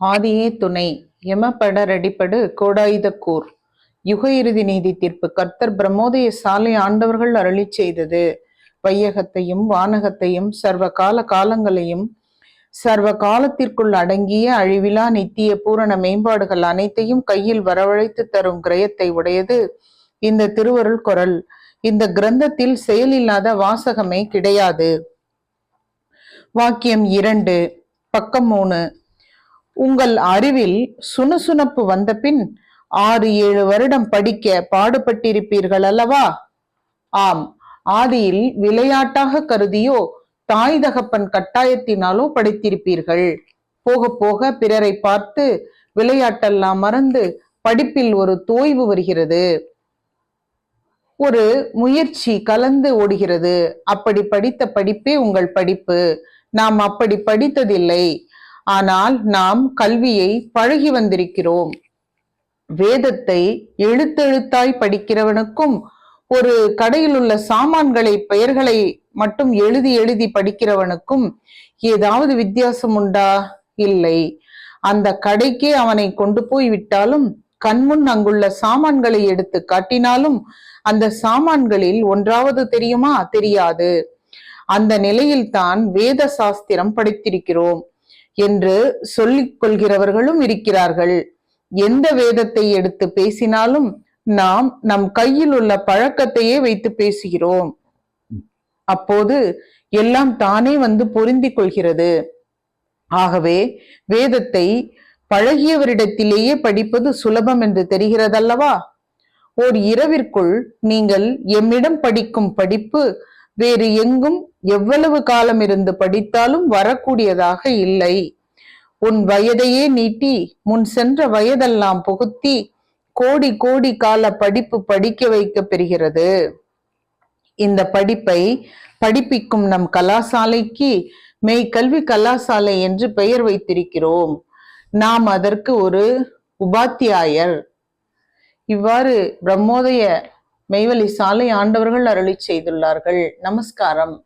ஆதியே துணை எமபடரடிபடு கோடாயுதக்கூர். யுக இறுதி நீதி தீர்ப்பு. கர்த்தர் பிரம்மோதய சாலை ஆண்டவர்கள் அருளிச் செய்தது. வையகத்தையும் வானகத்தையும் சர்வ கால காலங்களையும் சர்வ காலத்திற்குள் அடங்கிய அழிவிலா நித்திய பூரண மேம்பாடுகள் அனைத்தையும் கையில் வரவழைத்து தரும் கிரயத்தை உடையது இந்த திருவருள் குரல். இந்த கிரந்தத்தில் செயலில்லாத வாசகமே கிடையாது. வாக்கியம் இரண்டு பக்கம் மூணு. உங்கள் அறிவில் சுனுசுனப்பு வந்தபின் ஆறு ஏழு வருடம் படிக்க பாடுபட்டிருப்பீர்கள் அல்லவா? ஆம். ஆதியில் விளையாட்டாக கருதியோ தாய் தகப்பன் கட்டாயத்தினாலோ படித்திருப்பீர்கள். போக போக பிறரை பார்த்து விளையாட்டெல்லாம் மறந்து படிப்பில் ஒரு தோய்வு வருகிறது. ஒரு முயற்சி கலந்து ஓடுகிறது. அப்படி படித்த படிப்பே உங்கள் படிப்பு. நாம் அப்படி படித்ததில்லை. ஆனால் நாம் கல்வியை பழகி வந்திருக்கிறோம். வேதத்தை எழுத்தெழுத்தாய் படிக்கிறவனுக்கும் ஒரு கடையில் உள்ள சாமான்களை பெயர்களை மட்டும் எழுதி எழுதி படிக்கிறவனுக்கும் ஏதாவது வித்தியாசம் உண்டா? இல்லை. அந்த கடைக்கே அவனை கொண்டு போய் விட்டாலும் கண்முன் அங்குள்ள சாமான்களை எடுத்து காட்டினாலும் அந்த சாமான்களில் ஒன்றாவது தெரியுமா? தெரியாது. அந்த நிலையில்தான் வேத சாஸ்திரம் படித்திருக்கிறோம். என்று சொல்லிக் கொள்கிறவர்களும் இருக்கிறார்கள். எந்த வேதத்தை எடுத்து பேசினாலும் நாம் நம் கையில் உள்ள பழக்கத்தையே வைத்து பேசுகிறோம். அப்போது எல்லாம் தானே வந்து பொருந்திக் கொள்கிறது. ஆகவே வேதத்தை பழகியவரிடத்திலேயே படிப்பது சுலபம் என்று தெரிகிறதல்லவா? ஓர் இரவிற்குள் நீங்கள் எம்மிடம் படிக்கும் படிப்பு வேறு எங்கும் எவ்வளவு காலம் இருந்து படித்தாலும் வரக்கூடியதாக இல்லை. உன் வயதையே நீட்டி முன் சென்ற வயதெல்லாம் புகுத்தி கோடி கோடி கால படிப்பு படிக்க வைக்க பெறுகிறது. இந்த படிப்பை படிப்பிக்கும் நம் கலாசாலைக்கு மெய்கல்வி கலாசாலை என்று பெயர் வைத்திருக்கிறோம். நாம் அதற்கு ஒரு உபாத்தியாயர். இவ்வாறு பிரம்மோதய மெய்வழி சாலை ஆண்டவர்கள் அருளி செய்துள்ளார்கள். நமஸ்காரம்.